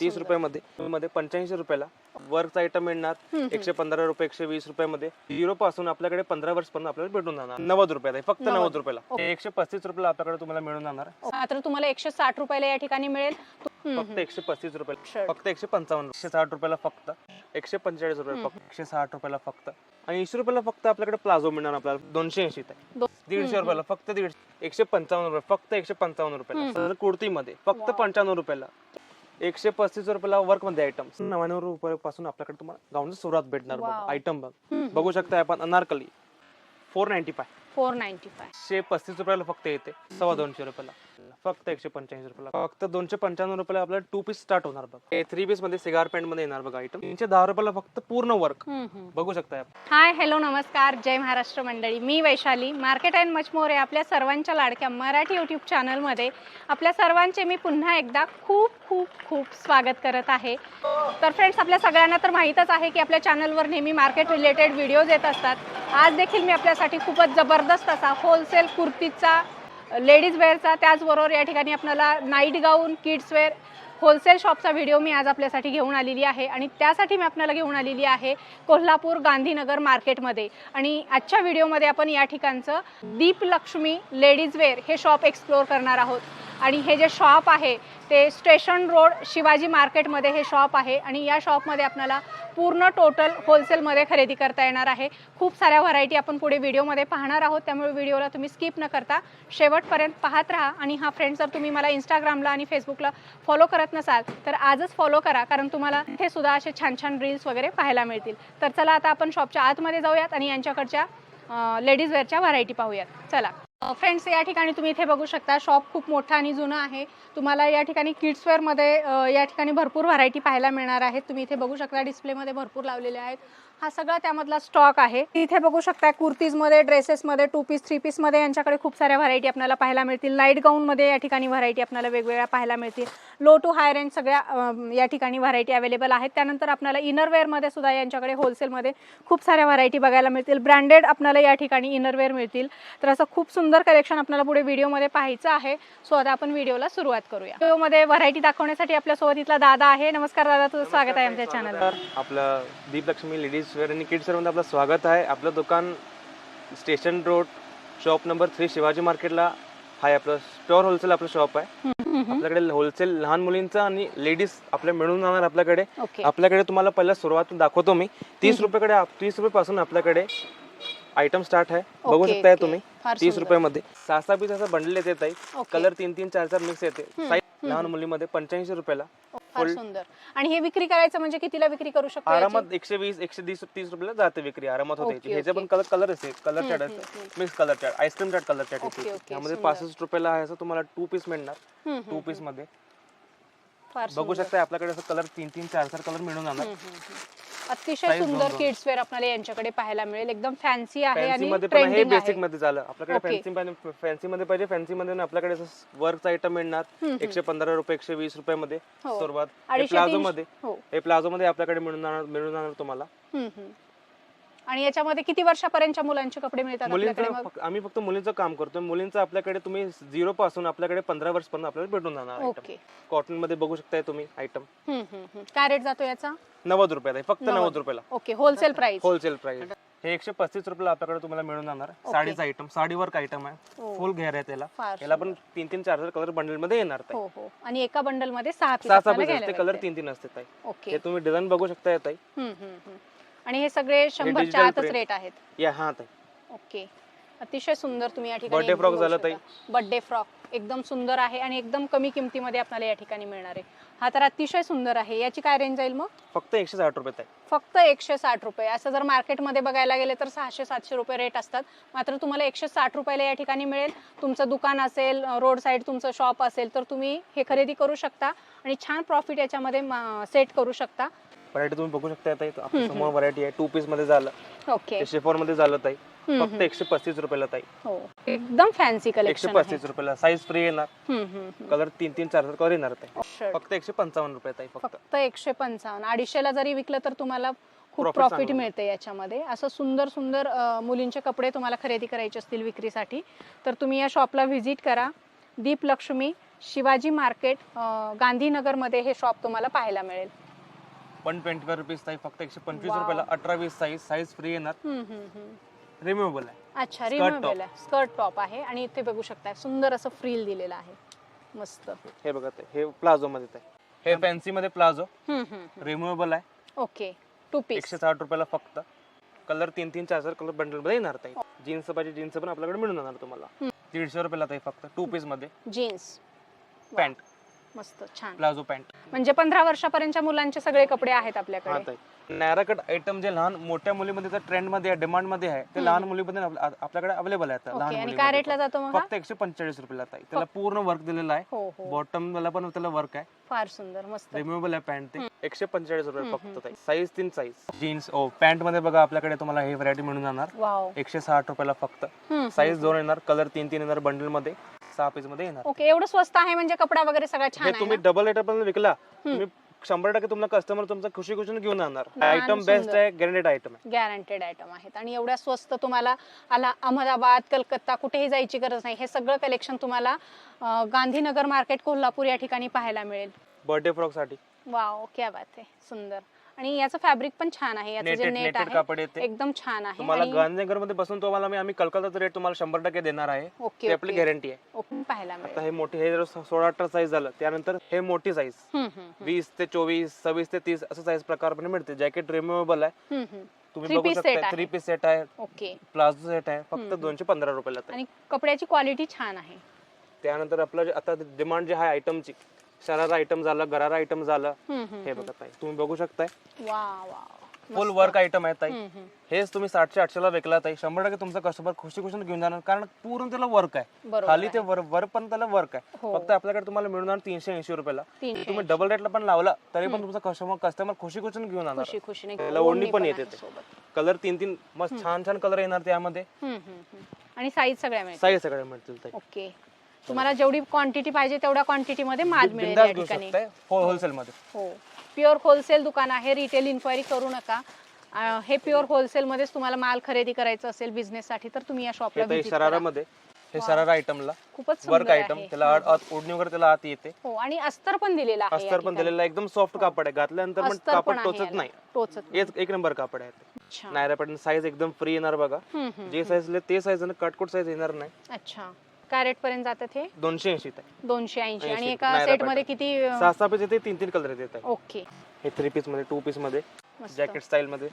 तीस. रुपयामध्ये. मध्ये पंच्याऐंशी रुपयाला. वर्कचा आयटम मिळणार. एकशे पंधरा रुपये एकशे वीस रुपयामध्ये. झिरो पासून आपल्याकडे पंधरा वर्ष पर्यंत आपल्याला भेटून जाणार. नव्वद रुपयाला फक्त नव्वद. रुपयाला. एकशे पस्तीस रुपयाला आपल्याकडे तुम्हाला मिळून जाणार. मात्र तुम्हाला एकशे साठ रुपयाला या ठिकाणी मिळेल. फक्त एकशे पस्तीस रुपयाला. Shirt. फक्त एकशे पंचावन्न एकशे साठ रुपयाला फक्त. एकशे पंचेचाळीस रुपये फक्त. एकशे साठ रुपयाला फक्त. आणि ऐंशी रुपयाला फक्त आपल्याकडे प्लाझो मिळणार आपल्याला. दोनशे ऐंशी दीडशे रुपयाला फक्त दीडशे. एकशे पंचावन्न रुपये फक्त एकशे पंचावन्न रुपयाला. कुर्तीमध्ये. फक्त पंच्याण्णव रुपयाला. एकशे पस्तीस रुपयाला वर्कमध्ये आयटम नव्याण्णव रुपयापासून आपल्याकडे तुम्हाला गाऊनची सुरुवात भेटणार बघा. Wow. आयटम बघ. बघू शकता आपण Anarkali. Four ninety five four ninety five एकशे पस्तीस रुपयाला फक्त येते. सव्वा दोनशे रुपयाला. फक्त एकशे पंच्याऐंशी रुपयाला फक्त दोनशे पंच्याण्णव रुपयाला आपल्याला टू पीस स्टार्ट होणार बघ. थ्री पीसमध्ये सिगार पॅन्टमध्ये येणार बघा आयटम तीनशे दहा रुपयाला फक्त पूर्ण वर्क बघू शकता आपण. हाय हॅलो नमस्कार. जय महाराष्ट्र मंडळी. मी Vaishali. Market and much more आपल्या सर्वांच्या लाडक्या मराठी यूट्यूब चॅनलमध्ये आपल्या सर्वांचे मी पुन्हा एकदा खूप खूप खूप स्वागत करत आहे. तर फ्रेंड्स आपल्या सगळ्यांना तर माहीतच आहे की आपल्या चॅनलवर नेहमी मार्केट रिलेटेड व्हिडिओज येत असतात. आज देखील मी आपल्यासाठी खूपच जबरदस्त असा होलसेल कुर्तीचा लेडीज वेअरचा त्याचबरोबर या ठिकाणी आपल्याला night gown kids wear wholesale शॉपचा व्हिडिओ मी आज आपल्यासाठी घेऊन आलेली आहे. आणि त्यासाठी मी आपल्याला घेऊन आलेली आहे कोल्हापूर गांधीनगर मार्केटमध्ये. आणि आजच्या व्हिडिओमध्ये आपण या ठिकाणचं दीपलक्ष्मी लेडीज वेअर हे शॉप एक्सप्लोअर करणार आहोत. आणि हे जे शॉप आहे ते स्टेशन रोड शिवाजी मार्केटमध्ये हे शॉप आहे आणि या शॉपमध्ये आपल्याला पूर्ण टोटल होलसेलमध्ये खरेदी करता येणार आहे. खूप साऱ्या व्हरायटी आपण पुढे व्हिडिओमध्ये पाहणार आहोत. त्यामुळे व्हिडिओला तुम्ही स्किप न करता शेवटपर्यंत पाहत राहा. आणि हा फ्रेंड जर तुम्ही मला इंस्टाग्रामला आणि फेसबुकला फॉलो करत नसाल तर आजच फॉलो करा. कारण तुम्हाला इथे सुद्धा असे छान छान रील्स वगैरे पाहायला मिळतील. तर चला आता आपण शॉपच्या आतमध्ये जाऊयात आणि यांच्याकडच्या लेडीज वेअरच्या व्हरायटी पाहूयात. चला. फ्रेंड्स या ठिकाणी तुम्ही इथे बघू शकता शॉप खूप मोठा आणि जुनं आहे. तुम्हाला या ठिकाणी किड्सवेअरमध्ये या ठिकाणी भरपूर व्हरायटी पाहायला मिळणार आहेत. तुम्ही इथे बघू शकता डिस्प्लेमध्ये भरपूर लावलेले आहेत. हा सगळा त्यामधला स्टॉक आहे. इथे बघू शकता कुर्तीजमध्ये ड्रेसेसमध्ये टू पीस थ्री पीसमध्ये यांच्याकडे खूप साऱ्या व्हरायटी आपल्याला पाहायला मिळतील. नाईट गाऊनमध्ये या ठिकाणी व्हरायटी आपल्याला वेगवेगळ्या पाहायला मिळतील. लो टू हाय रेंज सगळ्या या ठिकाणी व्हरायटी अवेलेबल आहेत. त्यानंतर आपल्याला इनरवेअरमध्ये सुद्धा यांच्याकडे होलसेलमध्ये खूप साऱ्या व्हरायटी बघायला मिळतील. ब्रँडेड आपल्याला या ठिकाणी इनरवेअर मिळतील. तर असं खूप सुंदर कलेक्शन आपल्याला पुढे व्हिडिओमध्ये पाहायचं आहे. सो आता आपण व्हिडिओला सुरुवात करूया. व्हिडिओमध्ये व्हरायटी दाखवण्यासाठी आपल्यासोबत इथला दादा आहे. नमस्कार दादा तुझं स्वागत आहे आमच्या चॅनलवर आपलं दीपलक्ष्मी लेडीज वेअर आणि किड्स वेअरमध्ये आपलं स्वागत आहे. आपलं दुकान station road shop number three Shivaji मार्केटला आहे आपलं प्युअर होलसेल आपलं शॉप आहे. आपल्याकडे होलसेल लहान मुलींचं आणि लेडीज आपल्या मिळून जाणार आपल्याकडे. आपल्याकडे तुम्हाला पहिला सुरुवात दाखवतो मी. तीस रुपयाकडे तीस रुपये पासून आपल्याकडे आयटम स्टार्ट आहे. बघू शकताय. तुम्ही तीस. रुपयामध्ये. सहा सहा पीस असं बंडल येते ओके. कलर तीन तीन चार चार मिक्स येते. लहान मुलीमध्ये पंच्याऐंशी रुपयाला. फार सुंदर. आणि हे विक्री करायचं म्हणजे कितीला विक्री करू शकतो? आरामात एकशे वीस एकशे तीस तीस रुपयाला जाते विक्री. आरामात होते ह्याचे. पण कलर कलर असते कलर हम्म, असते. Mix colour chart ice cream chart colour okay, येते त्यामध्ये. पासष्ट रुपयाला आहे असं तुम्हाला टू पीस मिळणार. टू पीसमध्ये. बघू. शकता आपल्याकडे असं कलर तीन तीन चार चार कलर मिळून जाणार. अतिशय सुंदर. किड्स वेअर आपल्याला यांच्याकडे पाहायला मिळेल. एकदम फॅन्सी आहे आणि मध्ये हे ट्रेंडिंग बेसिकमध्ये झालं. आपल्याकडे. फॅन्सी फॅन्सी मध्ये पाहिजे फॅन्सी मध्ये आपल्याकडे वर्कचा आयटम मिळणार. एकशे पंधरा रुपये एकशे वीस रुपये मध्ये हो. सुरुवात. हे प्लाझो मध्ये हो. हे प्लाझो मध्ये आपल्याकडे मिळून मिळून जाणार तुम्हाला. आणि याच्यामध्ये किती वर्षापर्यंतच्या मुलांचे कपडे मिळतात आपल्याकडे मुलींचं मग? फक्त- आम्ही फक्त मुलींचं काम करतोय. मुलींचं आपल्याकडे तुम्ही झिरो पासून आपल्याकडे पंधरा वर्ष पर्यंत आपल्याला भेटून जाणार ओके कॉटनमध्ये बघू शकताय तुम्ही आयटम हम्म, हम्म, हम्म. काय रेट जातो याचा? नव्वद रुपयाला आहे, फक्त नव्वद. रुपयाला. Okay wholesale price wholesale price हे एकशे पस्तीस रुपयाला आपल्याकडे तुम्हाला मिळून जाणार. साडीचा आयटम साडीवर आयटम आहे. हो. फुल घेर आहे त्याला. फार याला पण तीन तीन चार चार कलर बंडलमध्ये येणार ताई. हो हो. आणि एका बंडलमध्ये सहा पीस सहा सहा आपल्याला पीस घ्यायला असते कलर. तीन तीन असते ताई. ओके हे तुम्ही डिझाईन बघू शकता येत ताई. हम्म, हम्म, हम्म. आणि हे सगळे शंभरच्या digital आतच print. रेट आहेत. या हा ताई. ओके. अतिशय सुंदर तुम्ही या ठिकाणी Birthday frock झालं ताई. बर्थडे फ्रॉक एकदम सुंदर आहे आणि एकदम कमी किमतीमध्ये आपल्याला या ठिकाणी मिळणार आहे. हा तर अतिशय सुंदर आहे. याची काय रेंज जाईल मग? फक्त एकशे साठ रुपये ताई. फक्त एकशे साठ रुपये. असं जर मार्केटमध्ये बघायला गेले तर सहाशे सातशे रुपये रेट असतात. मात्र तुम्हाला एकशे साठ रुपयाला या ठिकाणी मिळेल. तुमचं दुकान असेल रोड साईड तुमचं शॉप असेल तर तुम्ही हे खरेदी करू शकता आणि छान प्रॉफिट याच्यामध्ये सेट करू शकता. व्हरायटी तुम्ही बघू शकता ताई. आपल्यासमोर व्हरायटी आहे. टू पीसमध्ये झालं. ओके शिफॉरमध्ये झालं ताई. फक्त एकशे पस्तीस रुपयाला ताई. हो. एकदम फॅन्सी एकशे कलेक्शन पस्तीस रुपयाला. साईज फ्री येणार. कलर तीन तीन चार चार कलर येणार ताई. फक्त एकशे पंचावन्न रुपये ताई फक्त. फक्त एकशे पंचावन्न. अडीचशेला जरी विकलं तर तुम्हाला खूप Profit प्रॉफिट चांगलं. मिळते याच्यामध्ये. असं सुंदर सुंदर अं, मुलींचे कपडे तुम्हाला खरेदी करायचे असतील विक्रीसाठी तर तुम्ही या शॉपला व्हिजिट करा. दीप लक्ष्मी शिवाजी मार्केट अं, गांधीनगरमध्ये हे शॉप तुम्हाला पाहायला मिळेल. वन ट्वेंटी फाय रुपीज ताई फक्त एकशे पंचवीस Wow. रुपयाला अठरा वीस साईज साईज फ्री येणार हम्म, हम्म, हम्म. रिमूव्हेबल आहे. अच्छा Skirt रिमूव्हेबल आहे. स्कर्ट टॉप आहे. आणि इथे बघू शकता सुंदर असं फ्रील दिलेलं आहे. मस्त. हे बघा ते हे प्लाझो मध्ये आहे. हे फॅन्सी मध्ये प्लाझो हम्म, हम्म, हम्म. रिमूव्हेबल आहे. ओके टू पीस एकशे साठ रुपयाला फक्त. कलर तीन तीन चार चार कलर बंडलमध्ये येणार ताई. जीन्स पाहिजे जीन्स पण आपल्याकडे मिळून जाणार तुम्हाला. हम्म. दीडशे रुपयाला ताई फक्त टू पीसमध्ये. जीन्स पॅन्ट मस्त छान. Palazzo pant. म्हणजे पंधरा वर्षापर्यंतच्या मुलांचे सगळे कपडे आहेत हा आपल्याकडे नॅराकट आयटम जे लहान मोठ्या मुलीमध्ये ट्रेंडमध्ये डिमांडमध्ये आहे ते लहान मुलीमध्ये आपल्या- आपल्याकडे अवेलेबल आहे आता लहान ओके आणि काय रेटला. जातो मग हा? फक्त एकशे पंचेचाळीस रुपयाला त्याला पूर्ण वर्क दिलेलं आहे. हो हो. बॉटम ला पण त्याला वर्क आहे. फार सुंदर मस्त. रिमूव्हेबल आहे पॅन्ट ते. एकशे पंचेचाळीस रुपये फक्त साईज तीन साईज जीन्स ओ पॅन्टमध्ये बघा आपल्याकडे तुम्हाला हे व्हरायटी मिळून जाणार. वाव. एकशे साठ रुपयाला फक्त. साईज दोन येणार कलर तीन तीन येणार बंडलमध्ये. सहा पीसमध्ये येणार. ओके एवढं स्वस्त आहे म्हणजे कपडा वगैरे सगळा छान हे आहे तुम्ही ना? डबल रेट पण विकला. तुम्ही शंभर टक्के तुम्हाला कस्टमर तुमचा खुशी खुशी घेऊन जाणार आयटम बेस्ट सुंदर. आहे गॅरंटेड आयटम आहे. गॅरंटेड आयटम आहेत. आणि एवढ्या स्वस्त तुम्हाला आला अहमदाबाद कलकत्ता कुठेही जायची गरज नाही. हे सगळं कलेक्शन तुम्हाला अं, गांधीनगर मार्केट कोल्हापूर या ठिकाणी पाहायला मिळेल. बर्थडे फ्रॉकसाठी. वाव क्या बात आहे. सुंदर. आणि याचं फॅब्रिक पण छान आहे याचं जे नेटेड नेट नेटेड आहे येते. एकदम छान आहे तुम्हाला आणि- गांधीनगरमध्ये बसून तुम्हाला मी आम्ही कलकत्ताचा रेट तुम्हाला शंभर टक्के देणार आहे. ओके ते आपली ओके. गॅरंटी आहे. ओके पाहायला आता मिळेल हे मोठी हे जर सोळा अठरा साईज झालं त्यानंतर हे मोठी साईज हम्म, हम्म, हम्म. वीस ते चोवीस सव्वीस ते तीस असं साईज प्रकार पण मिळते. जॅकेट रिमूव्हेबल आहे. हम्म, हम्म. तुम्ही Three बघू piece set शकता आहे. थ्री पीस सेट आहे. ओके. प्लाझो सेट आहे. फक्त हम्म. दोनशे पंधरा रुपयाला. आणि कपड्याची क्वालिटी छान आहे. त्यानंतर आपलं जे आता डिमांड जे आहे आयटमची शरारा आयटम झालं गरारा आयटम झालं हे हम्म. बघा ताई तुम्ही बघू शकताय. वा वा. फुल वर्क आयटम आहे ताई. हेच तुम्ही सातशे आठशेला विकला ताई. शंभर टक्के तुमचा कस्टमर खुशी खुशी घेऊन जाणार कारण पूर्ण त्याला वर्क आहे. खाली ते आहे. वर वर पण त्याला वर्क आहे. हो. फक्त आपल्याकडे तुम्हाला मिळणार तीनशे ऐंशी रुपयाला. तुम्ही डबल रेटला पण लावला तरी पण तुमचा कस्टमर कस्टमर खुशी खुशी घेऊन जाणार. त्याला ओढणी पण येते आहे. कलर तीन तीन मस्त छान छान कलर येणार त्यामध्ये. आणि साईज सगळ्या साईज सगळे मिळतील ओके तुम्हाला जेवढी क्वांटिटी पाहिजे तेवढ्या क्वांटिटी मध्ये माल मिळेल बिंदास या घेऊ ठिकाणी. शकताय होलसेल मध्ये. हो. प्युअर होलसेल दुकान आहे रिटेल इन्क्वायरी करू नका. अं, हे प्युअर होलसेल मध्येच तुम्हाला माल खरेदी करायचं असेल बिझनेस साठी तर तुम्ही या शॉपला हे ताई visit करा. शरारामध्ये हे शरारा आयटमला खूपच वर्क सुंदर आयटम आहे. त्याला आत- आत ओढणी वगैरे त्याला आत येते. हो आणि अस्तर पण दिलेला आहे या अस्तर पण ठिकाणी. दिलेला एकदम सॉफ्ट कापड आहे. घातल्यानंतर पण अस्तर कापड आहे टोचत याला. नाही. टोचत नाही. एक नंबर कापड आहे. अच्छा. नायरा पॅटर्न साईज एकदम फ्री येणार बघा. हम्म, हम्म. जे साईज ते साईज कटकोट साईज येणार नाही. अच्छा. काय रेट पर्यंत जातात हे? दोनशे ऐंशी दोनशे ऐंशी. आणि 80. एका सेटमध्ये. किती सहा सहा पीस येते तीन तीन कलर येते ओके. हे थ्री पीसमध्ये टू पीसमध्ये जॅकेट स्टाईल मध्ये.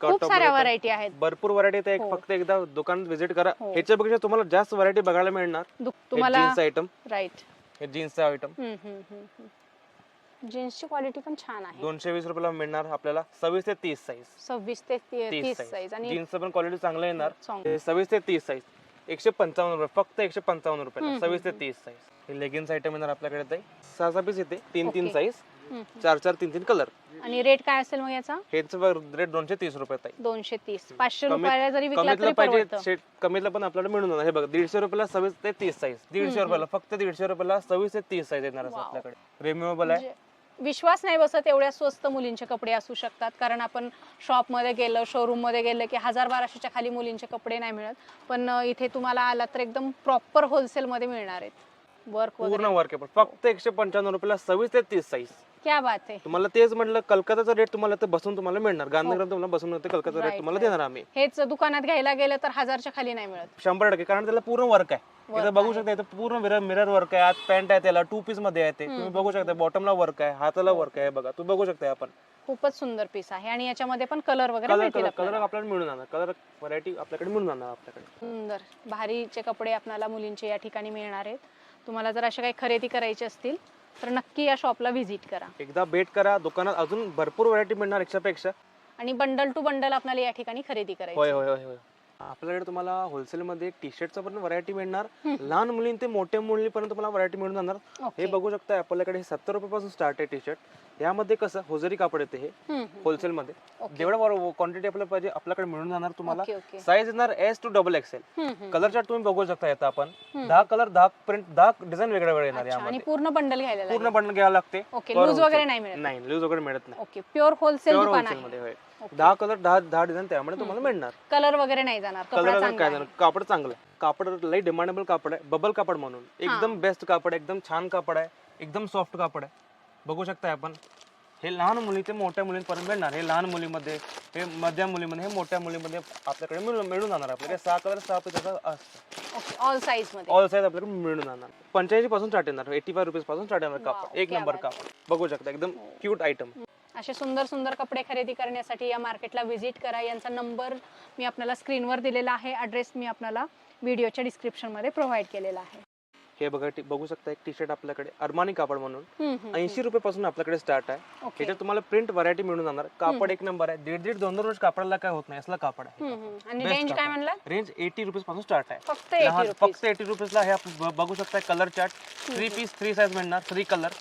खूप साऱ्या व्हरायटी आहेत. भरपूर व्हरायटी एक हो. फक्त एकदा दुकान व्हिजिट करा. हो. ह्याच्यापेक्षा तुम्हाला जास्त व्हरायटी बघायला मिळणार. तुम्हाला जीन्स आयटम राईट हे जीन्सचा आयटम जीन्सची क्वालिटी पण छान आहे. दोनशे वीस रुपयाला मिळणार आपल्याला सव्वीस ते तीस साईज सव्वीस ते तीस साईज आणि जीन्सचं पण क्वालिटी चांगलं येणार. सव्वीस ते तीस साईज एकशे पंचावन्न रुपये फक्त एकशे पंचावन्न रुपये सव्वीस ते तीस साईज हे लेगिन्स आयटम येणार आपल्याकडे ताई. सहा सहा पीस येते. तीन तीन. साईज. चार चार तीन तीन कलर आणि रेट काय असेल मग याचा? ह्याचं रेट दोनशे तीस रुपये ताई. दोनशे तीस. पाचशे रुपयाला जरी विकला कमीतला तरी पाहिजे परवडतं. शेट कमीतला पण आपल्याला मिळून जाणार. हे बघा दीडशे रुपयाला सव्वीस ते तीस साईज दीडशे रुपयाला फक्त दीडशे रुपयाला सव्वीस ते तीस साईज येणार असं Wow. आपल्याकडे. रिम्युएबल आहे. म्हणजे विश्वास नाही बसत एवढ्या स्वस्त मुलींचे कपडे असू शकतात. कारण आपण शॉपमध्ये गेलं शोरूममध्ये गेलं की हजार बाराशेच्या खाली मुलींचे कपडे नाही मिळत. पण इथे तुम्हाला आला तर एकदम प्रॉपर होलसेल मध्ये मिळणार आहेत. वर्क पूर्ण वर्क आहे. पण फक्त एकशे पंच्याण्णव रुपयाला सव्वीस ते तीस साईज क्या बात आहे तुम्हाला तेच म्हटलं कलकत्ताचा रेट तुम्हाला ते बसून तुम्हाला मिळणार. गांधीनगर तुम्हाला बसून कलकत्ता रेट Right, तुम्हाला right. देणार आम्ही. हेच दुकानात घ्यायला गेलं तर हजारच्या खाली नाही मिळत. शंभर टक्के कारण त्याला पूर्ण वर्क आहे. Work इथं बघू. शकता इथं पूर्ण मिरर मिरर वर्क आहे. आत पॅन्ट आहे त्याला टू पीसमध्ये आहे ते. तुम्ही बघू शकता बॉटमला वर्क आहे हाताला वर्क आहे बघा. तुम्ही बघू शकता आपण. खूपच सुंदर पीस आहे. आणि याच्यामध्ये पण कलर वगैरे कलर मिळतील कलर कलर आपल्याला. आपल्याला मिळून जाणार. कलर व्हरायटी आपल्याकडे मिळून जाणार आपल्याकडे. सुंदर. भारीचे कपडे आपल्याला मुलींचे या ठिकाणी मिळणार आहेत. तुम्हाला जर अशा काही खरेदी करायची असतील तर नक्की या शॉपला व्हिजिट करा. एकदा भेट करा दुकानात अजून भरपूर व्हरायटी मिळणार एकशेपेक्षा आणि बंडल टू बंडल आपल्याला या ठिकाणी खरेदी करायची. होय होय होय होय. आपल्याकडे तुम्हाला होलसेल मध्ये टी शर्टचं पण व्हरायटी मिळणार. लहान मुलीं ते मोठ्या मुलींपर्यंत तुम्हाला व्हरायटी मिळून जाणार. हे बघू शकता आपल्याकडे सत्तर रुपयापासून स्टार्ट आहे टी शर्ट यामध्ये कसं होजरी कापड येते हे. होलसेल मध्ये. जेवढा क्वांटिटी आपल्याला पाहिजे आपल्याकडे मिळून जाणार तुम्हाला. साईज येणार S to double XL hmm. Colour chart तुम्ही बघू शकता येतं आपण. दहा कलर दहा प्रिंट दहा डिझाईन वेगळे वेगळे येणार यामध्ये. पूर्ण बंडल घ्यायला पूर्ण बंडल घ्यावं लागते. लूज. वगैरे नाही मिळत. नाही लूज वगैरे मिळत नाही. प्युअर होलसेल मध्ये दहा कलर दहा दहा डिझाईन त्यामध्ये तुम्हाला मिळणार. कलर वगैरे नाही जाणार कपडा कलर चांगला काय आहे. जाणार? कापड चांगलं आहे. कापड लई डिमांडेबल कापड आहे. बबल कापड म्हणून. एकदम बेस्ट कापड आहे. एकदम छान कापड आहे. एकदम सॉफ्ट कापड आहे. बघू शकता आपण. हे लहान मुली ते मोठ्या मुलींपर्यंत मिळणार. हे लहान मुलीमध्ये हे मध्यम मुलीमध्ये हे मोठ्या मुलीमध्ये आपल्याकडे मिळून मिळून जाणार आपल्याकडे. सहा कलर सहा त्याचा असतं. ओके ऑल साईजमध्ये. ऑल साईज आपल्याकडे मिळून जाणार. पंच्याऐंशी पासून स्टार्ट येणार. एटी फाय रुपीजपासून स्टार्ट येणार कापड. एक क्या नंबर बात कापड. बघू शकता. एकदम क्यूट आयटम असे सुंदर सुंदर कपडे खरेदी करण्यासाठी या मार्केटला व्हिजिट करा. यांचा नंबर मी आपल्याला स्क्रीनवर दिलेला आहे. ॲड्रेस मी आपल्याला व्हिडिओच्या डिस्क्रिप्शनमध्ये प्रोव्हाइड केलेला आहे. हे बघा टी- बघू शकता एक टी शर्ट आपल्याकडे अरमानी कापड म्हणून. ऐंशी रुपये पासून आपल्याकडे स्टार्ट आहे. ओके ह्याच्यात तुम्हाला प्रिंट व्हरायटी मिळून जाणार. कापड एक नंबर आहे. दीड दीड दोन दोन वर्ष कापडाला काय होत नाही असला कापड आहे. आणि Best रेंज काय कापड. म्हणला? रेंज एटी रुपीजपासून स्टार्ट आहे. फक्त एटी रुपीज फक्त एटी रुपीजला हे आपण ब- बघू शकता colour chart three piece three size मिळणार. थ्री कलर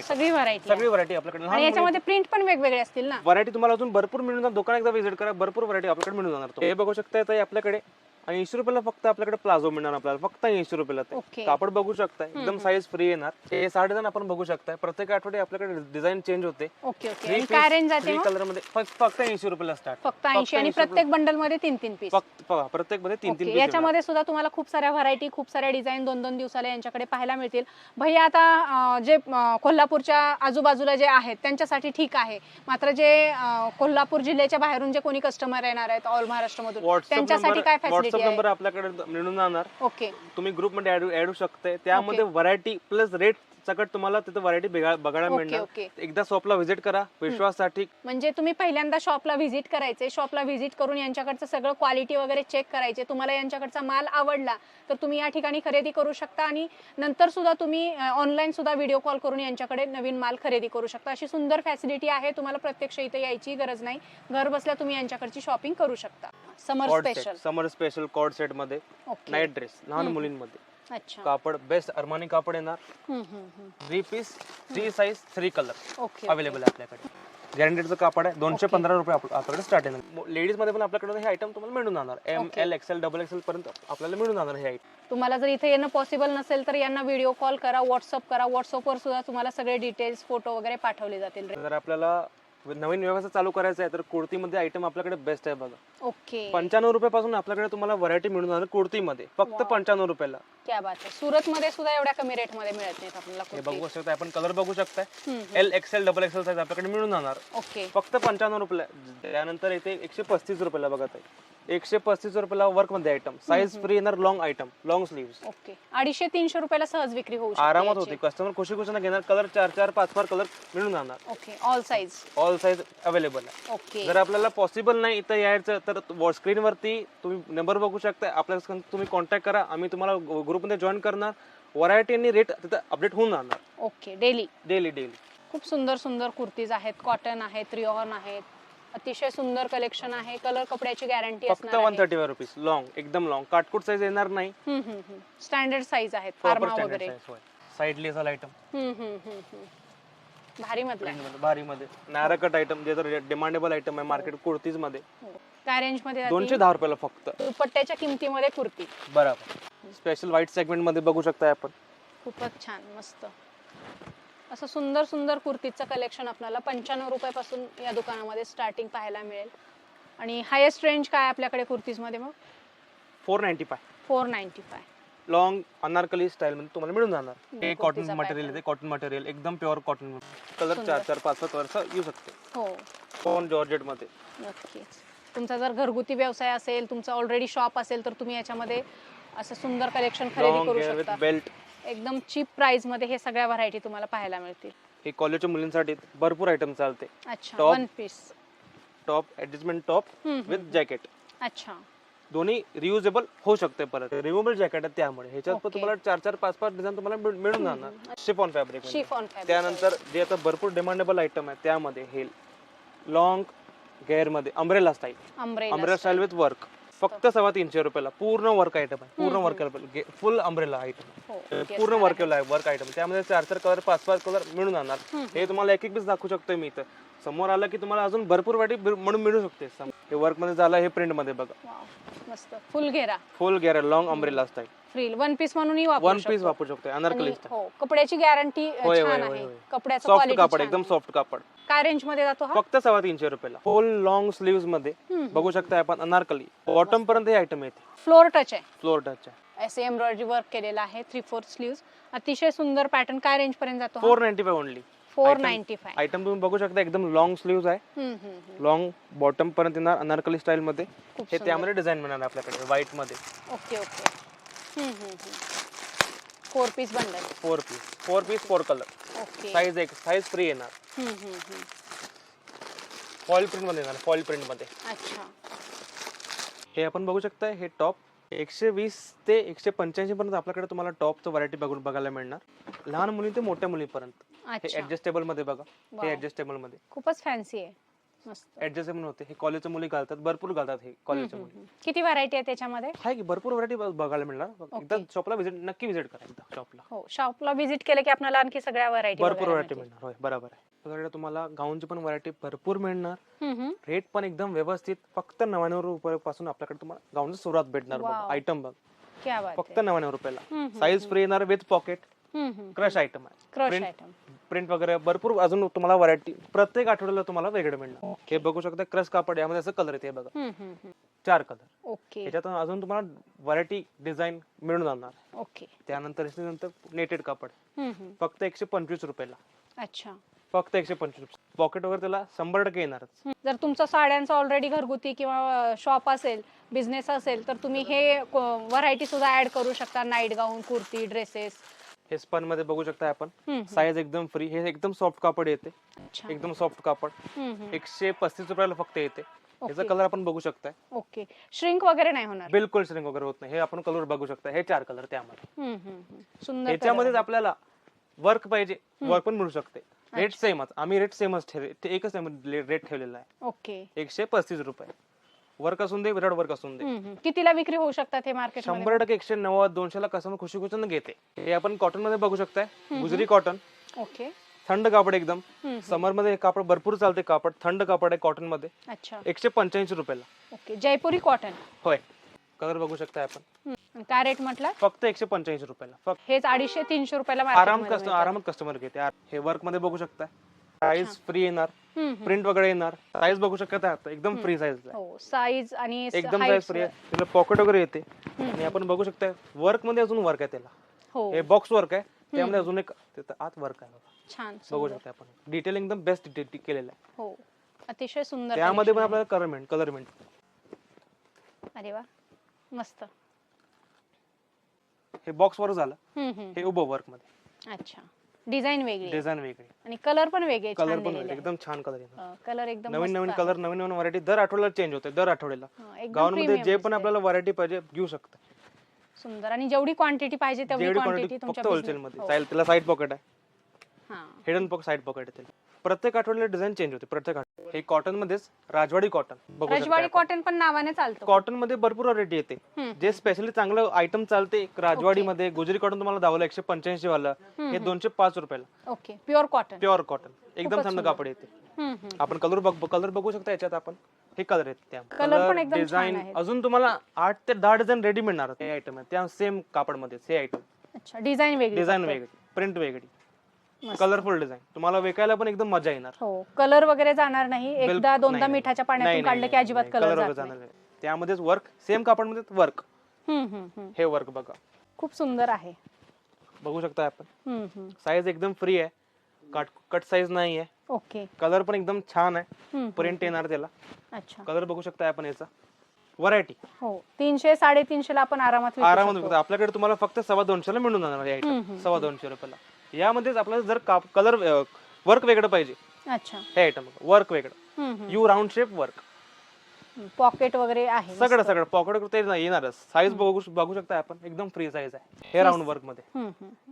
सगळी व्हरायटी सगळी व्हरायटी आपल्याकडे. आणि लहान याच्यामध्ये प्रिंट पण वेगवेगळे असतील ना? व्हरायटी तुम्हाला अजून भरपूर मिळून जाणार. दुकान एकदा विजिट करा. भरपूर व्हरायटी आपल्याकडे मिळून जाणार हे बघू शकता ताई आपल्याकडे ऐंशी रुपयाला फक्त आपल्याकडे प्लाझो मिळणार आपल्याला. फक्त ऐंशी रुपयाला ते. कापड बघू शकता एकदम साईज फ्री येणार. हे साडे आपण बघू शकता प्रत्येक आठवडे आपल्याकडे डिझाईन चेंज होते. Okay okay. आणि काय रेंज जाते थ्री मग? कलरमध्ये फक्त फक्त ऐंशी रुपयाला स्टार्ट फक्त ऐंशी आणि प्रत्येक बंडलमध्ये तीन तीन पीस फक्त बघा, प्रत्येकमध्ये तीन तीन ओके piece याच्यामध्ये सुद्धा तुम्हाला खूप साऱ्या व्हरायटी खूप साऱ्या डिझाईन दोन दोन दिवसाला यांच्याकडे पाहायला मिळतील. भैया आता अं, जे अं, कोल्हापूरच्या आजूबाजूला जे आहेत त्यांच्यासाठी ठीक आहे. मात्र जे अं, कोल्हापूर जिल्ह्याच्या बाहेरून जे कोणी कस्टमर येणार आहेत ऑल महाराष्ट्रामधून व्हॉट्सअप त्यांच्यासाठी नंबर काय व्हॉट्सअप नंबर आपल्याकडे मिळून जाणार. ओके तुम्ही ग्रुपमध्ये ऍड ऍड होऊ शकते. त्यामध्ये व्हरायटी प्लस रेट सकट तुम्हाला तिथे व्हरायटी बघायला ओके मिळणार. एकदा शॉपला व्हिजिट करा विश्वासासाठी. म्हणजे तुम्ही पहिल्यांदा शॉपला व्हिजिट करायचे शॉपला व्हिजिट करून यांच्याकडचं सगळं क्वालिटी वगैरे चेक करायचे. तुम्हाला यांच्याकडचा माल आवडला तर तुम्ही या ठिकाणी खरेदी करू शकता आणि नंतर सुद्धा तुम्ही ऑनलाईन सुद्धा व्हिडिओ कॉल करून यांच्याकडे नवीन माल खरेदी करू शकता. अशी सुंदर फॅसिलिटी आहे तुम्हाला प्रत्यक्ष इथे यायची गरज नाही. घर बसल्या तुम्ही यांच्याकडची शॉपिंग करू शकता. Summer special summer special cord सेटमध्ये. ओके. नाईट ड्रेस लहान हम्म. मुलींमध्ये. अच्छा. कापड बेस्ट अरमानी कापड येणार. हम्म, हम्म, हम्म. Three piece three size three colour okay available आहे आपल्याकडे. गॅरंटेडचं कापड आहे. दोनशे. पंधरा रुपये आप- आपल्याकडे स्टार्ट आहे लेडीजमध्ये पण आपल्याकडे हे आयटम तुम्हाला मिळून जाणार. M. L XL double XL पर्यंत आपल्याला मिळून जाणार हे आयटम तुम्हाला जर इथे येणं पॉसिबल नसेल तर यांना व्हिडिओ कॉल करा व्हॉट्सअप करा. व्हॉट्सअपवर सुद्धा तुम्हाला सगळे डिटेल्स फोटो वगैरे पाठवले जातील. जर आपल्याला नवीन व्यवसाय चालू करायचा आहे तर कुर्तीमध्ये आयटम आपल्याकडे बेस्ट आहे बघा. ओके. पंच्याण्णव रुपयापासून आपल्याकडे तुम्हाला व्हरायटी मिळून जाणार कुर्तीमध्ये फक्त Wow. पंच्याण्णव रुपयाला. क्या बात आहे सुरत मध्ये सुद्धा एवढ्या कमी रेटमध्ये मिळत नाहीत आपल्याला हे कुर्ती. बघू शकता आपण कलर बघू शकताय. हम्म, हम्म. L XL double XL size आपल्याकडे मिळून जाणार. ओके. फक्त पंच्याण्णव रुपयाला. त्यानंतर इथे एकशे पस्तीस रुपयाला बघा ताई. एकशे पस्तीस रुपयाला वर्कमध्ये आयटम साईज फ्री येणार long item long sleeve okay अडीचशे तीनशे रुपयाला सहज विक्री होऊ शकते आरामात याची. होते. कस्टमर खुशी खुशीनं घेणार. कलर चार चार पाच पाच कलर मिळून जाणार. Okay all size all size available आहे. ओके जर आपल्याला पॉसिबल नाही इथं यायचं तर स्क्रीनवरती तुम्ही नंबर बघू शकता. आपल्या संग तुम्ही कॉन्टॅक्ट करा. आम्ही तुम्हाला ग्रुपमध्ये जॉईन करणार. व्हरायटी आणि रेट तिथं अपडेट होऊन जाणार. ओके डेली डेली डेली खूप सुंदर सुंदर कुर्तीज आहेत. कॉटन आहेत रिओन आहेत. अतिशय सुंदर कलेक्शन आहे. कलर कपड्याची गॅरंटी फक्त one thirty five rupees long एकदम लॉंग काटकूट साईज येणार नाही. स्टँडर्ड साईज आहेत. फार्मा वगैरे. साईड लेसल आयटम. भारी मधला. मध्ये भारी मध्ये नाराकट आयटम जे तर डिमांडेबल आयटम आहे मार्केट कुर्तीजमध्ये हो. काय रेंजमध्ये? दोनशे दहा रुपयाला फक्त. दुपट्ट्याच्या किमतीमध्ये कुर्ती. बरोबर. स्पेशल व्हाईट सेगमेंटमध्ये बघू शकता आपण. खूपच छान मस्त. असं सुंदर सुंदर कुर्तीचं कलेक्शन आपल्याला पंच्याण्णव रुपयापासून या दुकानामध्ये स्टार्टिंग पाहायला मिळेल. आणि हायेस्ट रेंज काय आपल्याकडे कुर्तीजमध्ये मग? Four ninety five four ninety five long anarkali style मध्ये तुम्हाला मिळून जाणार. हे कॉटन. मटेरियल आहे कॉटन मटेरियल एकदम प्युअर कॉटन कलर. चार चार पाच सात वर्ष येऊ शकते. हो. कॉन जॉर्जेटमध्ये. नक्कीच. तुमचा जर घरगुती व्यवसाय असेल तुमचा ऑलरेडी शॉप असेल तर तुम्ही याच्यामध्ये असं सुंदर कलेक्शन खरेदी करू शकता. बेल्ट एकदम चीप प्राइसमध्ये हे सगळ्या व्हरायटी तुम्हाला पाहायला मिळतील. हे कॉलेजच्या मुलींसाठी भरपूर आयटम चालते. अच्छा Top. One piece top adjustment top with jacket अच्छा. दोन्ही रियुजेबल होऊ शकते परत. रिमुवेबल जॅकेट आहे त्यामुळे. ह्याच्यात पण Okay. तुम्हाला चार चार पाच पाच डिझाईन तुम्हाला मिळ- मिळून जाणार. शिफॉन फॅब्रिक शिफॉन त्यानंतर जे आता भरपूर डिमांडेबल आयटम आहे त्यामध्ये हे long गेअरमध्ये umbrella style umbrella umbrella style with work फक्त सव्वा तीनशे रुपयाला. पूर्ण वर्क आयटम आहे. पूर्ण वर्क फुल अम्ब्रेला आयटम पूर्ण वर्क आहे वर्क आयटम त्यामध्ये चार चार कलर पाच पाच कलर मिळून जाणार हे तुम्हाला एक एक पीस दाखवू शकतोय मी इथं. समोर आलं की तुम्हाला अजून भरपूर वाटी म्हणून मिळू शकते. हे वर्कमध्ये झालं हे प्रिंटमध्ये बघा. मस्त. फुल घेरा. Full gear long umbrella frill one piece म्हणूनही वन पीस शकतो. वापरू शकतो अनारकली आणि हो कपड्याची गॅरंटी होय, छान होय, आहे. होय, होय. कपड्याचं सॉफ्ट क्वालिटी कापड एकदम सॉफ्ट कापड. काय रेंजमध्ये जातो हा? फक्त सव्वा तीनशे रुपयाला. होल लॉंग स्लीव्हमध्ये. बघू शकता आपण अनारकली बॉटम पर्यंत हे आयटम येते फ्लोर टच आहे. फ्लोर टच असे एम्ब्रॉयडरी वर्क केलेलं आहे थ्री फोर्थ स्लीव्ह अतिशय सुंदर पॅटर्न काय रेंज पर्यंत जातो four ninety five only four item- ninety five item तुम्ही बघू शकता एकदम लॉंग स्लीव्ह आहे. लॉंग बॉटम पर्यंत येणार अनारकली स्टाईल मध्ये. हे. त्यामध्ये डिझाईन मिळणार आपल्याकडे व्हाईटमध्ये. Okay okay. Four piece bundle. Four piece four piece four colour okay size एक साईज फ्री येणार. फॉईल प्रिंटमध्ये येणार फॉईल प्रिंटमध्ये. अच्छा. हे आपण बघू शकता हे टॉप एकशे वीस ते एकशे पंच्याऐंशी पर्यंत आपल्याकडे तुम्हाला टॉपचं व्हरायटी बघून बघायला मिळणार. लहान मुली ते मोठ्या मुलीपर्यंत. हे अच्छा. ऍडजस्टेबलमध्ये बघा. Wow. हे ऍडजस्टेबलमध्ये. खूपच फॅन्सी आहे. ऍडजस्टेबल होते. हे कॉलेजच्या मुली घालतात भरपूर घालतात हे कॉलेजच्या मुली. किती व्हरायटी आहे त्याच्यामध्ये? हाय की भरपूर व्हरायटी बघायला मिळणार. एकदा. शॉपला व्हिजिट नक्की व्हिजिट करा एकदा शॉपला हो शॉपला व्हिजिट केलं की आपल्याला आणखी सगळ्या व्हरायटी भरपूर व्हरायटी मिळणार. होय बरोबर आहे. आपल्याकडे तुम्हाला गाऊनची पण व्हरायटी भरपूर मिळणार. रेट पण एकदम व्यवस्थित. फक्त नव्याण्णव रुपयापासून आपल्याकडे तुम्हाला गाऊनची सुरुवात भेटणार. आयटम बघ. फक्त नव्याण्णव रुपयाला. साईज फ्री येणार विथ पॉकेट क्रश आयटम आहे. क्रश Print- आयटम प्रिंट वगैरे भरपूर अजून तुम्हाला व्हरायटी प्रत्येक आठवड्याला तुम्हाला वेगळं मिळणार. हे बघू शकता क्रश कापड यामध्ये असं कलर येते हे बघा. चार कलर ओके. याच्यातून अजून तुम्हाला व्हरायटी डिझाईन मिळून जाणार. ओके. त्यानंतर नंतर नेटेड कापड. हम्म, हम्म. फक्त एकशे पंचवीस रुपयाला. अच्छा. फक्त एकशे पंचवीस पॉकेट वगैरे त्याला शंभर टक्के येणारच. जर तुमचा साड्यांचा ऑलरेडी घरगुती किंवा शॉप असेल बिझनेस असेल तर तुम्ही हे व्हरायटी सुद्धा ऍड करू शकता. नाईट गाऊन कुर्ती ड्रेसेस हे स्पनमध्ये बघू शकता आपण. साईज एकदम फ्री हे एकदम सॉफ्ट कापड येते. एकदम सॉफ्ट कापड. एकशे पस्तीस रुपयाला फक्त येते. याचा. कलर आपण बघू शकताय. ओके श्रिंक वगैरे नाही होणार. बिलकुल श्रिंक वगैरे होत नाही. हे आपण कलर बघू शकता हे चार कलर त्यामध्ये. सुंदर याच्यामध्येच आपल्याला वर्क पाहिजे. वर्क पण मिळू शकते. रेट सेमच आम्ही रेट सेमच ठेवले. ते एकच रेट ठेवलेला आहे. आहे. ओके एकशे पस्तीस रुपये. वर्क असून दे विदाउट वर्क असून दे. हम्म, हम्म. कितीला विक्री होऊ शकतात हे मार्केट शंभर टक्के एकशे नव्वद दोनशेला कस्टमर खुशी खुशीनं घेते. हे आपण कॉटनमध्ये बघू शकताय. Gujari cotton okay. थंड कापड एकदम. हम्म. समरमध्ये हे कापड भरपूर चालते कापड. थंड कापड आहे कॉटनमध्ये अच्छा. एकशे पंच्याऐंशी रुपयाला. ओके. जयपुरी कॉटन होय. कलर बघू शकताय आपण. काय रेट म्हटलं? फक्त एकशे पंच्याऐंशी रुपयाला. फक्त हेच अडीचशे तीनशे रुपयाला आराम market मध्ये कस्ट मिळतात. आरामात कस्टमर घेते. हे वर्कमध्ये बघू शकताय. साईज फ्री येणार. हम्म. प्रिंट वगैरे येणार. साईज बघू शकता आता. एकदम फ्री साईज आहे. हो साईज आणि एकदम height साईज फ्री आहे. त्याला पॉकेट वगैरे येते. आणि आपण बघू शकता वर्कमध्ये अजून वर्क आहे त्याला. हो. हे बॉक्स वर्क आहे. त्यामध्ये अजून एक तिथं आत वर्क आहे बघा. छान बघू सुंदर. शकता आपण. डिटेल एकदम बेस्ट केलेलं आहे. हो. अतिशय सुंदर त्यामध्ये पण आपल्याला कलर मिळेल कलर मिळेल आहे. अरे वा मस्त. हे बॉक्स वर झालं. हम्म, हम्म. हे उभं वर्कमध्ये. अच्छा. डिझाईन वेगळी आहे. डिझाईन वेगळी आणि कलर पण वेगळे कलर पण वेगळे, एकदम छान कलर येणार कलर एकदम नवीन नवीन आहे. कलर नवीन नवीन व्हरायटी दर आठवड्याला चेंज होते दर आठवड्याला हा, एकदम गाऊन मध्ये premium जे पण दिसतंय. आपल्याला व्हरायटी पाहिजे घेऊ शकता सुंदर आणि जेवढी क्वांटिटी पाहिजे तेवढी जेवढी क्वांटिटी क्वांटिटी तुमच्या फक्त होलसेल business- मध्ये हो. चालेल त्याला साईड पॉकेट आहे हा. हिडन पॉकेट साईड पॉकेट आहे त्याला प्रत्येक आठवड्याला डिझाईन चेंज होते प्रत्येक हे कॉटन मध्येच राजवाडी कॉटन बघू शकता रजवाडी आपण. कॉटन पण नावाने चालतो. कॉटनमध्ये भरपूर व्हरायटी येते. हम्म. जे स्पेशली चांगलं आयटम चालते एक राजवाडी मध्ये गुजरी कॉटन तुम्हाला दावलं एकशे पंच्याऐंशी वाला हे दोनशे पाच रुपयाला. Okay pure cotton pure cotton एकदम थंड कापड येते. आपण कलर बघ कलर बघू शकता याच्यात आपण. हे कलर आहेत त्या Color पण एकदम छान डिझाईन आहेत. अजून तुम्हाला आठ ते दहा डिझाईन रेडी मिळणार हे आयटम आहे त्या सेम कापडमध्ये हे आयटम अच्छा डिझाईन वेगळी डिझाईन फक्त. वेगळी प्रिंट वेगळी. Colourful design. तुम्हाला विकायला पण एकदम मजा येणार. हो कलर वगैरे जाणार नाही. एकदा दोनदा नाही, मिठाच्या नाही, पाण्यातून नाही, काढलं नाही, की अजिबात नाही, कलर वगैरे जात जाणार नाही. नाही. त्यामध्येच वर्क सेम कापडमध्ये वर्क हम्म, हम्म, हम्म. हे वर्क बघा. खूप सुंदर आहे. बघू शकता आपण. हम्म, हम्म. साईज एकदम फ्री आहे. कट कट साईज नाही आहे ओके. कलर पण एकदम छान आहे. हम्म, प्रिंट येणार त्याला. अच्छा. कलर बघू शकता आपण याचा. व्हरायटी हो तीनशे साडेतीनशे ला आपण आरामात विकू आरामात शकतो. आपल्याकडे तुम्हाला फक्त सव्वा दोनशेला मिळून जाणार हे हम्म, आयटम हम्म. सव्वा दोनशे रुपयाला. यामध्येच आपल्याला जर कलर वर्क वेगळं पाहिजे. अच्छा. हे आयटम वर्क वेगळं. U round shape work pocket वगैरे आहे सगळं सगळं. पॉकेट ते नाही येणारच. साईज बघू बघू शकता आपण. एकदम फ्री साईज आहे. हे राऊंड वर्कमध्ये.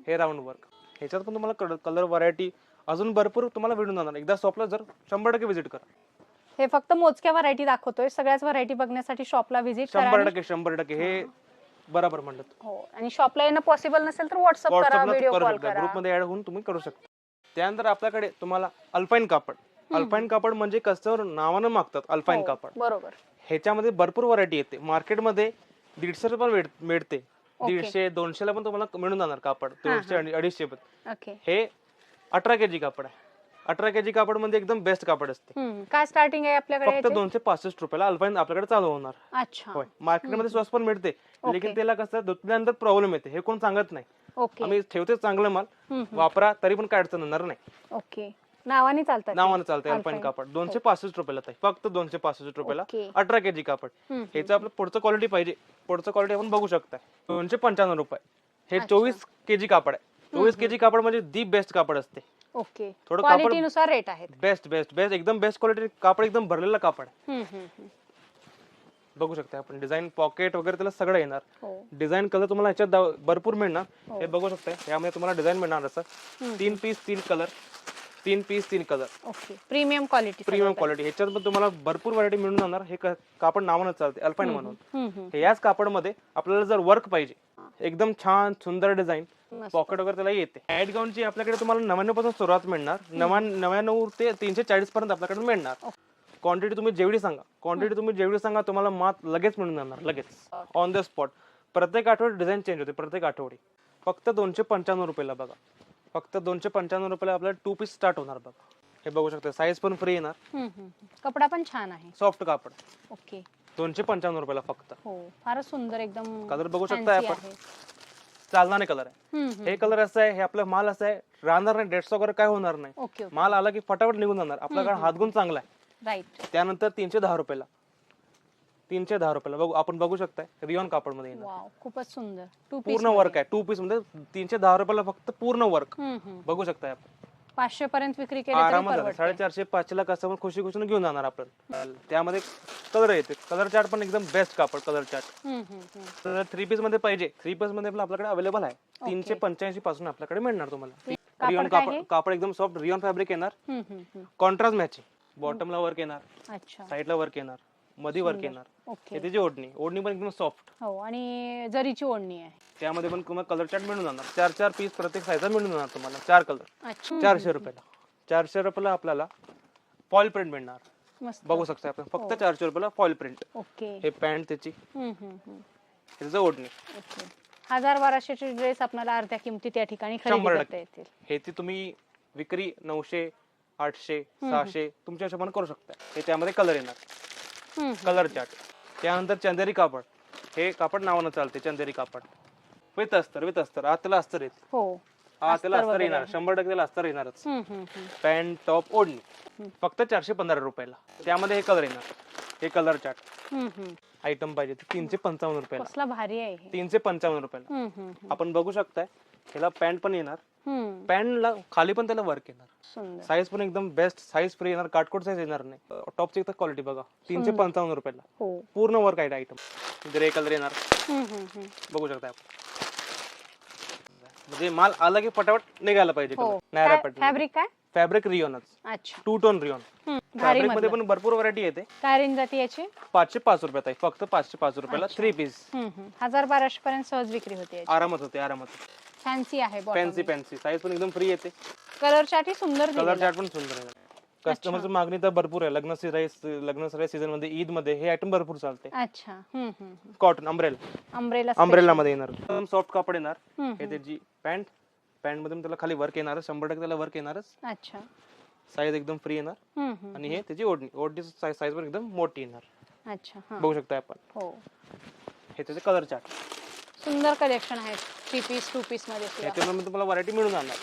हे राऊंड वर्क ह्याच्यात पण तुम्हाला कलर व्हरायटी अजून भरपूर तुम्हाला भेटून जाणार. एकदा शॉपला जर शंभर टक्के व्हिजिट करा. हे फक्त मोजक्या व्हरायटी दाखवतोय. सगळ्याच व्हरायटी बघण्यासाठी शॉपला व्हिजिट शंभर टक्के शंभर टक्के. हे. बरोबर म्हणतात हो आणि शॉपला येणं पॉसिबल नसेल तर व्हॉट्सअप करा व्हिडिओ करू कॉल शकता. करा. ग्रुपमध्ये ऍड होऊन तुम्ही करू शकता. त्यानंतर आपल्याकडे तुम्हाला अल्पाईन कापड. अल्पाईन कापड म्हणजे कस्टमर नावानं मागतात अल्पाईन हो, कापड. बरोबर. ह्याच्यामध्ये भरपूर व्हरायटी येते. मार्केटमध्ये दीडशे रुपये भेट- मिळते. दीडशे दोनशेला पण तुम्हाला मिळून जाणार कापड. दोनशे आणि अडीचशे पण. ओके. हे अठरा के जी कापड आहे. अठरा के जी कापडमध्ये एकदम बेस्ट कापड असते. हम्म. काय स्टार्टिंग आहे आपल्याकडे फक्त याची? दोनशे पासष्ट रुपयाला अल्पाईन आपल्याकडे चालू होणार. अच्छा. होय. मार्केटमध्ये स्वस्त पण मिळते. लेकिन त्याला कसं धुतल्यानंतर प्रॉब्लेम येते हे कोण सांगत नाही. ओके आम्ही ठेवते चांगलं माल. वापरा तरी पण काय अडचण येणार नाही. ओके नावाने चालतात नावानं चालतंय. अल्पाईन कापड. दोनशे पासष्ट रुपयाला ताई फक्त दोनशे पासष्ट रुपयाला ओके. अठरा के जी कापड. हम्म, ह्याचं आपलं पुढचं क्वालिटी पाहिजे. पुढचं क्वालिटी आपण बघू शकताय. दोनशे पंच्याण्णव रुपये. हे. चोवीस के जी कापड आहे. चोवीस के जी कापड म्हणजे दी बेस्ट कापड असते. ओके. थोडं कापड- क्वालिटी नुसार रेट आहेत. बेस्ट बेस्ट बेस्ट एकदम बेस्ट क्वालिटी कापड एकदम भरलेलं कापड. आहे हम्म, हम्म, हम्म. बघू शकता आपण. डिझाईन पॉकेट वगैरे त्याला सगळं येणार. हो. डिझाईन कलर तुम्हाला ह्याच्यात दाव- भरपूर मिळणार. हो. हे बघू शकताय. यामध्ये तुम्हाला डिझाईन मिळणार असं. तीन पीस तीन कलर तीन पीस तीन colour okay. Premium quality premium quality ह्याच्यात पण तुम्हाला भरपूर व्हरायटी मिळून जाणार. हे क- कापड नावानं चालते अल्पाईन म्हणून. हे याच कापडमध्ये आपल्याला जर वर्क पाहिजे एकदम छान सुंदर डिझाईन. पॉकेट वगैरे त्याला येते. ऍड गाऊनची आपल्याकडे तुम्हाला नव्याण्णवपासून सुरुवात मिळणार नव्या नव्याण्णव ते तीनशे चाळीस पर्यंत आपल्याकडे मिळणार. क्वांटिटी तुम्ही जेवढी सांगा क्वांटिटी तुम्ही जेवढी सांगा तुम्हाला मात लगेच मिळून जाणार लगेच. ऑन द स्पॉट प्रत्येक आठवड्यात डिझाईन चेंज होते प्रत्येक आठवडी. फक्त दोनशे पंच्याण्णव रुपयाला बघा. फक्त दोनशे पंच्याण्णव रुपयाला आपल्याला टू पीस स्टार्ट होणार बघा. हे बघू शकता साईज पण फ्री येणार. कपडा पण छान आहे. सॉफ्ट कापड. ओके. दोनशे पंच्याण्णव रुपयाला फक्त. हो फारच सुंदर एकदम कलर बघू शकताय आपण. चालणारे कलर आहे. हे कलर असं आहे हे आपला माल असं आहे राहणार नाही डेट्स वगैरे काय होणार नाही. माल आला की फटाफट निघून जाणार. आपल्याकडे हातगुण चांगला आहे. त्यानंतर तीनशे दहा रुपयाला. तीनशे दहा रुपयाला. बघू आपण बघू शकताय रिओन कापडमध्ये खूपच सुंदर. पूर्ण वर्क आहे टू पीसमध्ये तीनशे दहा रुपयाला फक्त पूर्ण वर्क बघू शकताय आपण. पाचशे पर्यंत विक्री केली तरी आरामात. परवडते. साडेचारशे पाचशे ला कस्टमर खुशी खुशीने घेऊन जाणार आपण. त्यामध्ये कलर येते. कलर चार्ट पण एकदम बेस्ट कापड कलर चार्ट. हम्म, हम्म, हम्म. तर थ्री पीसमध्ये पाहिजे. थ्री पीसमध्ये पण आपल्याकडे अवेलेबल आहे. तीनशे पंच्याऐंशी पासून आपल्याकडे मिळणार तुम्हाला. कापड रिओन काय कापड आहे? कापड एकदम सॉफ्ट रिओन फॅब्रिक येणार. हम्म, हम्म, हम्म. कॉन्ट्रास्ट मॅचिंग बॉटमला वर्क येणार. अच्छा. साईडला वर्क येणार. मध्ये वर्क येणार. ओके. हे त्याची ओढणी. ओढणी पण एकदम सॉफ्ट हो आणि जरीची ओढणी आहे. त्यामध्ये पण तुम्हाला कलर चार्ट मिळून जाणार. चार चार पीस प्रत्येक साईजचा मिळून जाणार तुम्हाला. चार कलर अच्छा. चारशे रुपयाला. चारशे रुपयाला आपल्याला फॉईल प्रिंट मिळणार. मस्त. बघू शकता आपण. फक्त चारशे रुपयाला फॉईल प्रिंट ओके. हे पॅन्ट त्याची. हम्म, हम्म, हम्म. त्याचं ओढणी. ओके. हजार बाराशेचे ड्रेस आपल्याला अर्ध्या किमतीत या ठिकाणी खरेदी शंभर करता टक्के. येतील. हे ती तुम्ही विक्री नऊशे आठशे सहाशे तुमच्या हिशोबाने करू शकता. हे त्यामध्ये कलर येणार. Colour chart. त्यानंतर चंदेरी कापड. हे कापड नावानं चालते चंदेरी कापड. विथ अस्तर विथ अस्तर. आत त्याला अस्तर येते. हो. त्याला अस्तर येणार. शंभर टक्के त्याला अस्तर येणारच. पॅन्ट टॉप ओढणी. फक्त चारशे पंधरा रुपयाला. त्यामध्ये हे कलर येणार. हे कलर चार्ट. आयटम पाहिजे तीनशे पंचावन्न रुपयाला. भारी आहे हे. तीनशे पंचावन्न रुपयाला. आपण बघू शकताय ह्याला पॅन्ट पण येणार. हम्म. पॅन्टला खाली पण त्याला वर्क येणार. सुंदर. साईज पण एकदम बेस्ट साईज फ्री येणार काटकोट साईज येणार नाही. टॉपची एक क्वालिटी बघा. तीनशे पंचावन्न रुपयाला. हो. पूर्ण वर्क आहे आयटम ग्रे कलर येणार. हम्म, हम्म, हम्म. बघू शकता आपण. म्हणजे माल आला की फटाफट निघायला पाहिजे हो. फॅब्रिक काय? फॅब्रिक रिओनच अच्छा. टू टोन रिओन हम्म, भारी फॅब्रिकमध्ये मधलं. पण भरपूर व्हरायटी येते. काय रेंज जाते याची? पाचशे पाच रुपयात आहे. फक्त पाचशे पाच रुपयाला थ्री पीस हम्म, हम्म. हजार बाराशे पर्यंत सहज विक्री होते याची. आरामात होते आरामात फॅन्सी आहे फॅन्सी फॅन्सी साईज पण एकदम फ्री येते. कलरसाठी सुंदर कलर चार्ट पण सुंदर आहे. कस्टमरची मागणी तर भरपूर आहे. लग्न लग्न सिराई सीझनमध्ये ईदमध्ये हे आयटम भरपूर चालते. अच्छा. कॉटन अम्ब्रेला अम्ब्रेला अम्ब्रेला मध्ये येणार. एकदम सॉफ्ट कापड येणार. हे त्याची पॅन्ट पॅन्टमध्ये त्याला खाली वर्क येणार. शंभर टक्के त्याला वर्क येणारच. अच्छा. साईज एकदम फ्री येणार. आणि हे त्याची ओढणी. ओढणी साईज पण एकदम मोठी येणार. अच्छा हा. बघू शकता आपण. हो. हे त्याचे कलर चार्ट सुंदर कलेक्शन आहे थ्री पीस टू पीसमध्ये सुद्धा. ह्याच्यामध्ये तुम्हाला व्हरायटी मिळून जाणार.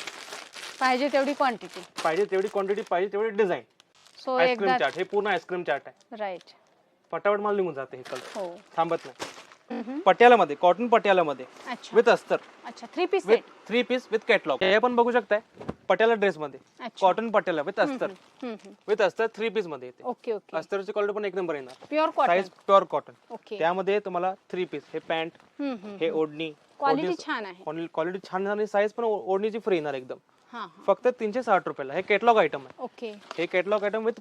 पाहिजे तेवढी क्वांटिटी पाहिजे तेवढी क्वांटिटी पाहिजे तेवढी डिझाईन सो आईस्क्रीम एकदा चार्ट हे पूर्ण आईस्क्रीम चार्ट आहे. राईट फटाफट माल निघून जाते हे कलर हो. थांबत नाही. पटियालामध्ये कॉटन पटियालामध्ये विथ अस्तर. अच्छा three piece with three piece with catalogue हे पण बघू शकताय पटियाला ड्रेस मध्ये कॉटन पटियाला विथ अस्तर. विथ अस्तर थ्री पीसमध्ये येते. ओके ओके अस्तरची क्वालिटी पण एक नंबर येणार. Pure cotton size pure cotton त्यामध्ये तुम्हाला थ्री पीस हे पॅन्ट हे ओढणी. क्वालिटी छान आहे. क्वालिटी छान आणि साईज पण ओढणीची फ्री येणार एकदम. फक्त तीनशे साठ रुपयाला. हे कॅटलॉग आयटम आहे. ओके हे कॅटलॉग आयटम विथ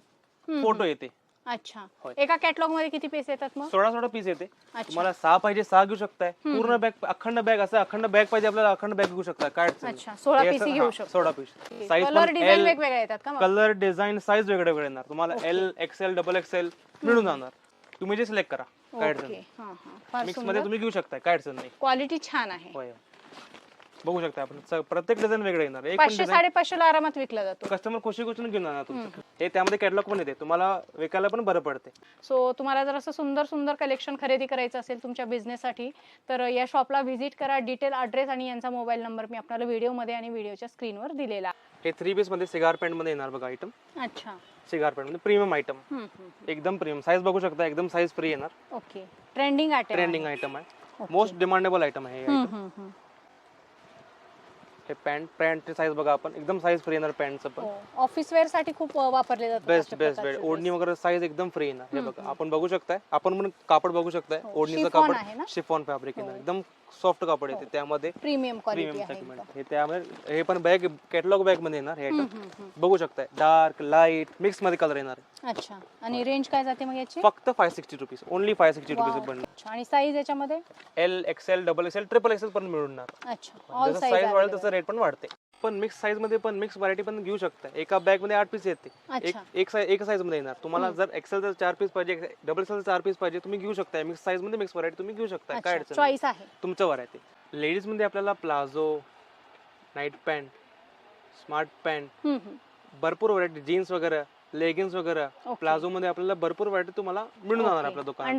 फोटो येते. अच्छा. होय. एका कॅटलॉगमध्ये किती पीस येतात मग? सोळा सोळा पीस येते. अच्छा. तुम्हाला सहा पाहिजे सहा घेऊ शकताय. पूर्ण बॅग अखंड बॅग असं अखंड बॅग पाहिजे आपल्याला अखंड बॅग घेऊ शकता. काय अडचण नाही. अच्छा, सोळा हे piece असं- ही घेऊ हा, शकतो. सोळा पीस साईज कलर डिझाईन वेगवेगळे येतात का मग? कलर डिझाईन साईज वेगळे वेगळे येणार. तुम्हाला एल एक्सेल डबल एक्सेल मिळून जाणार. तुम्ही जे सिलेक्ट करा. काय अडचण ओके नाही. हां हां. फार मिक्समध्ये सुंदर. तुम्ही घेऊ शकता काय अडचण नाही. क्वालिटी छान आहे. होय. बघू शकता आपण. स- प्रत्येक डिझाईन वेगळं येणार. एक पाचशे साडेपाचशेला आरामात विकला जातो. कस्टमर खुशी खुशीने घेऊन जाणार तुमचं. हे त्यामध्ये कॅटलॉग पण येते. तुम्हाला विकायला पण बरं पडते. सो तुम्हाला जर असं सुंदर सुंदर कलेक्शन खरेदी करायचं असेल तुमच्या बिझनेससाठी तर या शॉपला व्हिजिट करा. डिटेल ॲड्रेस आणि यांचा मोबाईल नंबर मी आपल्याला व्हिडिओमध्ये आणि व्हिडिओच्या स्क्रीनवर दिलेला. हे थ्री पीसमध्ये सिगार पॅन्टमध्ये येणार बघा आयटम अच्छा. सिगार पॅन्टमध्ये प्रीमियम आयटम. एकदम प्रीमियम साईज बघू शकता एकदम साईज फ्री येणार. Okay trending item trending item आहे. मोस्ट डिमांडेबल आयटम आहे हे item. हे पॅन्ट पॅन्ट साईज बघा आपण. एकदम साईज फ्री येणार पॅन्टचं पण. ऑफिस वेअरसाठी खूप वापरले जातात बेस्ट बेस्ट बेस्ट ओढणी. वगैरे साईज एकदम फ्री येणार. हे बघा. आपण बघू शकताय. आपण पण कापड बघू शकताय. हो, ओढणीचं? कापड शिफॉन फॅब्रिक येणार. हो. एकदम सॉफ्ट कापड येते हो. त्यामध्ये. प्रीमियम क्वालिटी प्रीमियम आहे सेगमेंट. हे त्यामध्ये हे पण बॅग कॅटलॉग बॅगमध्ये येणार हे. बघू शकताय. डार्क लाइट मिक्समध्ये कलर येणार. आहे. अच्छा. आणि रेंज काय जाते मग याची? फक्त five sixty rupees only five sixty Wow. Rupees बनणार. अच्छा. आणि साईज याच्यामध्ये? L XL double XL triple XL पण मिळणार. अच्छा. ऑल जसं साईज साईज वाढेल तसं रेट पण वाढते. पण मिक्स साईजमध्ये पण मिक्स व्हरायटी पण घेऊ शकता. एका बॅगमध्ये आठ पीस येते. एक अच्छा. एक साईज एक साईजमध्ये येणार. तुम्हाला जर एक्सेल चार पीस पाहिजे डबल एक्सेल चार पीस पाहिजे तुम्ही घेऊ शकता. मिक्स साईजमध्ये मिक्स व्हरायटी तुम्ही घेऊ शकता. काय अच्छा. अडचण नाही. चॉईस आहे. तुमचं व्हरायटी लेडीजमध्ये आपल्याला palazzo night pant smart pant hmm, hmm. भरपूर व्हरायटी जीन्स वगैरे. लेगिन्स वगैरे. प्लाझो मध्ये आपल्याला भरपूर व्हरायटी तुम्हाला मिळून जाणार. आपल्या दुकानात.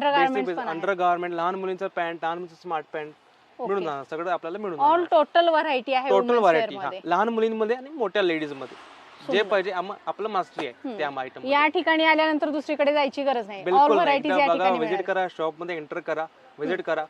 अंडर गार्मेंट लहान मुलींचं पॅन्ट लहान मुलींचं स्मार्ट पॅन्ट मिळून. जाणार सगळं आपल्याला मिळून ऑल टोटल व्हरायटी आहे टोटल व्हरायटी हा. लहान मुलींमध्ये आणि मोठ्या लेडीजमध्ये जे. पाहिजे आपलं मास्टरी आहे. त्या आयटम या ठिकाणी आल्यानंतर दुसरीकडे जायची गरज नाही बिलकुल व्हिजिट. करा शॉपमध्ये एंटर करा व्हिजिट करा